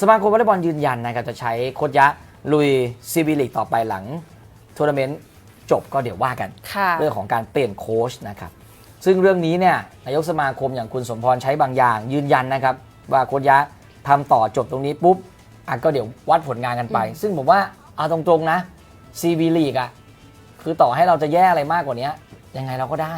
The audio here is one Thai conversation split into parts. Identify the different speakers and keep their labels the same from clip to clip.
Speaker 1: สมาคมวอลเลย์บอลยืนยันนะครับจะใช้โค้ชยะลุยซีบีลีกต่อไปหลังทัวร์นาเมนต์จบก็เดี๋ยวว่ากัน
Speaker 2: ค่ะ
Speaker 1: เรื่องของการเปลี่ยนโค้ชนะครับซึ่งเรื่องนี้เนี่ยนายกสมาคมอย่างคุณสมพรใช้บางอย่าง ยืนยันนะครับ ว่าโค้ชยะทำต่อจบตรงนี้ปุ๊บอะก็เดี๋ยววัดผลงานกันไป ซึ่งผมว่าเอาตรงๆนะซีบีลีกอะคือต่อให้เราจะแย่อะไรมากกว่านี้ยังไงเราก็ได้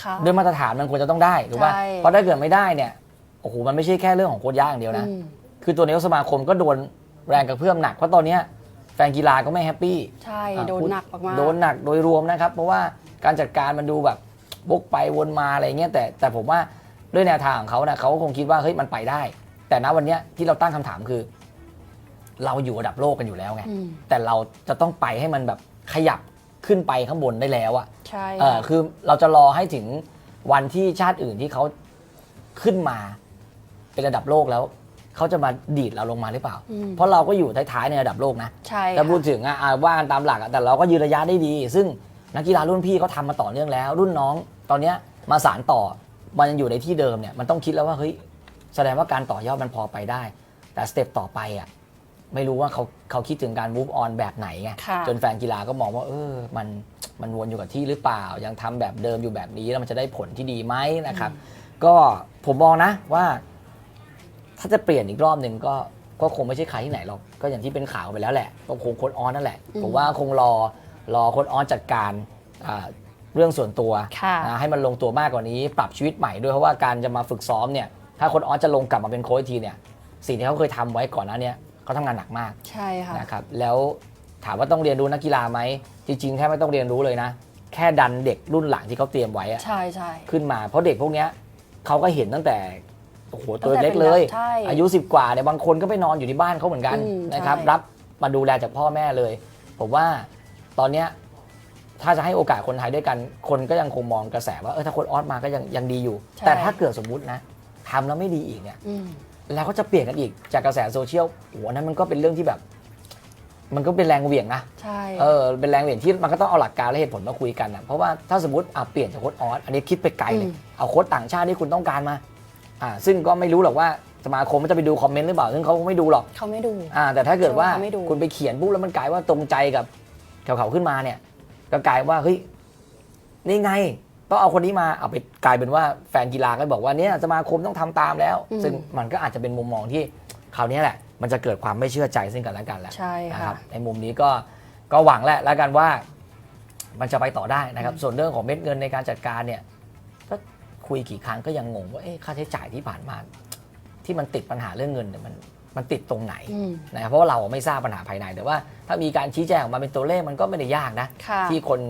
Speaker 2: ค่ะ
Speaker 1: ด้วยมาตรฐานมันควรจะต้องได้ถูกป่ะ
Speaker 2: ใช่
Speaker 1: เพราะถ้าเกิดไม่ได้เนี่ยโอ้โหมันไม่ใช่แค่เรื่องของโค้ชยะอย่างเดียวนะ
Speaker 2: อืม
Speaker 1: คือตัวนายกสมาคมก็โดนแรงกระเพื่อมหนักเพราะตอนเนี้ยแฟนกีฬาก็ไม่แฮปปี้
Speaker 2: ใช่
Speaker 1: อะ
Speaker 2: โดนหนักมากๆ
Speaker 1: โดนหนักโดยรวมนะครับ เพราะว่าการจัดการมันดูแบบวกไปวนมาอะไรเงี้ยแต่แต่ผมว่าด้วยแนวทางของเขานะเขาก็คงคิดว่าเฮ้ยมันไปได้ แต่ณวันเนี้ยที่เราตั้งคำถามคือ เราอยู่ระดับโลกกันอยู่แล้วไง
Speaker 2: อืม
Speaker 1: แต่เราจะต้องไปให้มันแบบขยับขึ้นไปข้างบนได้แล้วอะ
Speaker 2: ใช่
Speaker 1: เออ
Speaker 2: ค่ะ
Speaker 1: คือเราจะรอให้ถึงวันที่ชาติอื่นที่เขาขึ้นมาเป็นระดับโลกแล้ว เขาจะมาดีดเราลงมาหรือเปล่า
Speaker 2: อืม
Speaker 1: เพราะเราก็อยู่ท้ายๆในระดับโลกนะ
Speaker 2: ใช่
Speaker 1: ถ้าพูด
Speaker 2: ค่ะ
Speaker 1: ถึงอะอะว่ากันตามหลักอะแต่เราก็ยืนระยะได้ดี ซึ่งนักกีฬารุ่นพี่เขาทำมาต่อเนื่องแล้ว รุ่นน้องตอนเนี้ยมาสารต่อมันยังอยู่ในที่เดิมเนี่ยมันต้องคิดแล้วว่าเฮ้ยแสดงว่าการต่อยอดมันพอไปได้ แต่สเต็ปต่อไปอะไม่รู้ว่าเขาเขาคิดถึงการ move on แบบไหนไง
Speaker 2: ค่ะ
Speaker 1: จนแฟนกีฬาก็มองว่าเออมันมันวนอยู่กับที่หรือเปล่า ยังทำแบบเดิมอยู่แบบนี้แล้วมันจะได้ผลที่ดีไหมนะครับ ก็ผมมองนะว่า ถ้าจะเปลี่ยนอีกรอบหนึ่งก็ก็คงไม่ใช่ใครที่ไหนหรอกก็อย่างที่เป็นข่าวไปแล้วแหละก็คงโค้ดออนนั่นแหละ
Speaker 2: อืม
Speaker 1: ผมว่าคงรอรอโค้ดออนจัดการอ่าเรื่องส่วนตัว
Speaker 2: ค่ะ
Speaker 1: นะให้มันลงตัวมากกว่านี้ ปรับชีวิตใหม่ด้วยเพราะว่าการจะมาฝึกซ้อมเนี่ยถ้าโค้ดออนจะลงกลับมาเป็นโค้ชอีกทีเนี่ยสิ่งที่เขาเคยทำไว้ก่อนหน้าเนี้เขาทำงานหนักมาก
Speaker 2: ใช่ค่ะ
Speaker 1: นะครับแล้วถามว่าต้องเรียนรู้นักกีฬาไหมจริงๆแค่ไม่ต้องเรียนรู้เลยนะ แค่ดันเด็กรุ่นหลังที่เขาเตรียมไว้อะ
Speaker 2: ใช่ใช่
Speaker 1: ขึ้นมาเพราะเด็กพวกเนี้ยเขาก็เห็นตั้งแต่ โอ้โหตัว
Speaker 2: ตั้งแต่
Speaker 1: เล็กเลย
Speaker 2: เป็นแบบใช่
Speaker 1: อายุ 10 กว่าเนี่ยบางคนก็ไปนอนอยู่ที่บ้านเขาเหมือนกัน
Speaker 2: อืม
Speaker 1: นะครับ
Speaker 2: ใช่
Speaker 1: รับมาดูแลจากพ่อแม่เลย ผมว่าตอนเนี้ยถ้าจะให้โอกาสคนไทยด้วยกัน คนก็ยังคงมองกระแสว่าเออถ้าคนออสมาก็ยังยังดีอยู่
Speaker 2: ใช่
Speaker 1: แต่ถ้าเกิดสมมุตินะทำแล้วไม่ดีอีกเนี่ย
Speaker 2: อืม
Speaker 1: แล้วก็จะเปลี่ยนกันอีกจากกระแสโซเชียลโอ้โหอันนั้นมันก็เป็นเรื่องที่แบบ มันก็เป็นแรงเหวี่ยงนะ
Speaker 2: ใช่
Speaker 1: เออเป็นแรงเหวี่ยงที่มันก็ต้องเอาหลักการและเหตุผลมาคุยกันนะเพราะว่าถ้าสมมติอะเปลี่ยนจากโค้ดออสอันนี้คิดไปไกลเลย
Speaker 2: อืม
Speaker 1: เอาโค้ดต่างชาติที่คุณต้องการมา อ่าซึ่งก็ไม่รู้หรอกว่าสมาคมมันจะไปดูคอมเมนต์หรือเปล่า ซึ่งเขาก็ไม่ดูหรอก
Speaker 2: เขาไม่ดู
Speaker 1: อ่าแต่ถ้าเกิดว่า
Speaker 2: เขาไม่ดู
Speaker 1: คุณไปเขียนปุ๊บแล้วมันกลายว่าตรงใจกับเขาเขาขึ้นมาเนี่ย ก็กลายว่าเฮ้ยนี่ไง ต้องเอาคนนี้มาเอาไปกลายเป็นว่าแฟนกีฬาก็บอกว่าเนี่ยสมาคมต้องทำตามแล้ว
Speaker 2: อืม
Speaker 1: ซึ่งมันก็อาจจะเป็นมุมมองที่คราวนี้แหละ มันจะเกิดความไม่เชื่อใจซึ่งกันและกันแหละ
Speaker 2: ใช่
Speaker 1: นะ
Speaker 2: ค่ะ
Speaker 1: ครับในมุมนี้ก็ก็หวังแหละแล้วกันว่ามันจะไปต่อได้นะครับ ส่วนเรื่องของเม็ดเงินในการจัดการเนี่ยก็ คุยกี่ครั้งก็ยังงงว่าเอ๊ะค่าใช้จ่ายที่ผ่านมา ที่มันติดปัญหาเรื่องเงินเนี่ยมันมันติดตรงไหน
Speaker 2: อืม
Speaker 1: นะครับเพราะว่าเราไม่ทราบปัญหาภายใน แต่ว่าถ้ามีการชี้แจงออกมาเป็นตัวเลขมันก็ไม่ได้ยากนะ
Speaker 2: ค่ะ
Speaker 1: ที่คน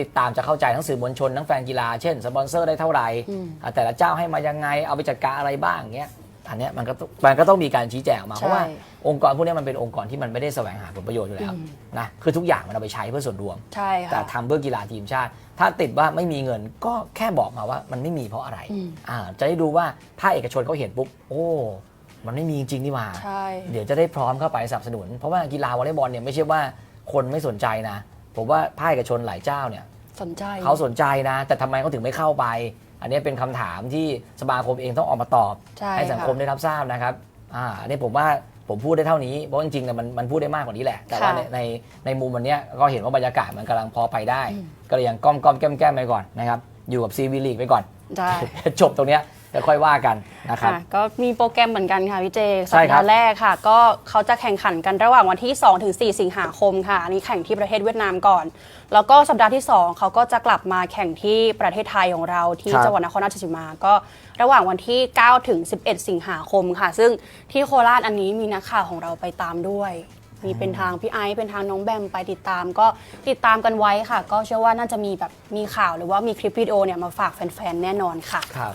Speaker 1: ติดตามจะเข้าใจทั้งสื่อมวลชนทั้งแฟนกีฬา เช่นสปอนเซอร์ได้เท่าไหร่
Speaker 2: อืม
Speaker 1: อะแต่ละเจ้าให้มายังไงเอาไปจัดการอะไรบ้างเงี้ย อันเนี้ยมันก็ต้องมันก็ต้องมีการชี้แจงออกมาเพราะว่า
Speaker 2: ใช่
Speaker 1: องค์กรพวกเนี้ยมันเป็นองค์กรที่มันไม่ได้แสวงหาผลประโยชน์อยู่แล้ว
Speaker 2: อืม
Speaker 1: นะคือทุกอย่างมันเอาไปใช้เพื่อส่วนรวม
Speaker 2: ใช่
Speaker 1: แต่
Speaker 2: ค่ะ
Speaker 1: ทำเพื่อกีฬาทีมชาติ ถ้าติดว่าไม่มีเงินก็แค่บอกมาว่ามันไม่มีเพราะอะไร
Speaker 2: อืม
Speaker 1: อ่าจะได้ดูว่าถ้าเอกชนเขาเห็นปุ๊บโอ้ มันไม่มีจริงๆนี่หว่า
Speaker 2: ใช่
Speaker 1: เดี๋ยวจะได้พร้อมเข้าไปสนับสนุน เพราะว่ากีฬาวอลเลย์บอลเนี่ยไม่ใช่ว่าคนไม่สนใจนะ ผมว่าภาคเอกชนหลายเจ้าเนี่ย
Speaker 2: สนใจ
Speaker 1: เขาสนใจนะ แต่ทำไมเขาถึงไม่เข้าไป อันนี้เป็นคำถามที่สมาคมเองต้องออกมาตอบ
Speaker 2: ใช่
Speaker 1: ให้สังคม
Speaker 2: ค่ะ
Speaker 1: ได้รับทราบนะครับอ่าอันนี้ผมว่าผมพูดได้เท่านี้เพราะจริงๆเนี่ยมันมันพูดได้มากกว่านี้แหละ แต่ว่า
Speaker 2: ค่ะ
Speaker 1: ในในในมุมวันเนี้ยก็เห็นว่าบรรยากาศมันกำลังพอไปได้
Speaker 2: อืม
Speaker 1: ก็เลยยังก้อมก้อมแก้มแก้มไปก่อนนะครับอยู่กับซีวีลีกไปก่อน
Speaker 2: ใช่
Speaker 1: จบตรงเนี้ย จะค่อยว่ากันนะครับ
Speaker 2: ค่ะก็มีโปรแกรมเหมือนกันค่ะพี่เจ
Speaker 1: ใช่
Speaker 2: สัป
Speaker 1: ครั
Speaker 2: ดา
Speaker 1: บ
Speaker 2: ห์แรกค่ะ ก็เขาจะแข่งขันกันระหว่างวันที่ 2 ถึง 4 สิงหาคมค่ะอันนี้แข่งที่ประเทศเวียดนามก่อน แล้วก็สัปดาห์ที่ 2 เขาก็จะกลับมาแข่งที่ประเทศไทยของเราที่
Speaker 1: ครับ
Speaker 2: จังหวัดนครราชสีมา ก็ระหว่างวันที่ 9 ถึง 11 สิงหาคมค่ะ ซึ่งที่โคราชอันนี้มีนักข่าวของเราไปตามด้วย มีเป็นทางพี่ไอซ์เป็นทางน้องแบมไปติดตาม ก็ติดตามกันไว้ค่ะ ก็เชื่อว่าน่าจะมีแบบมีข่าวหรือว่ามีคลิปวิดีโอเนี่ยมาฝากแฟนๆแน่นอนค่ะ
Speaker 1: ครับ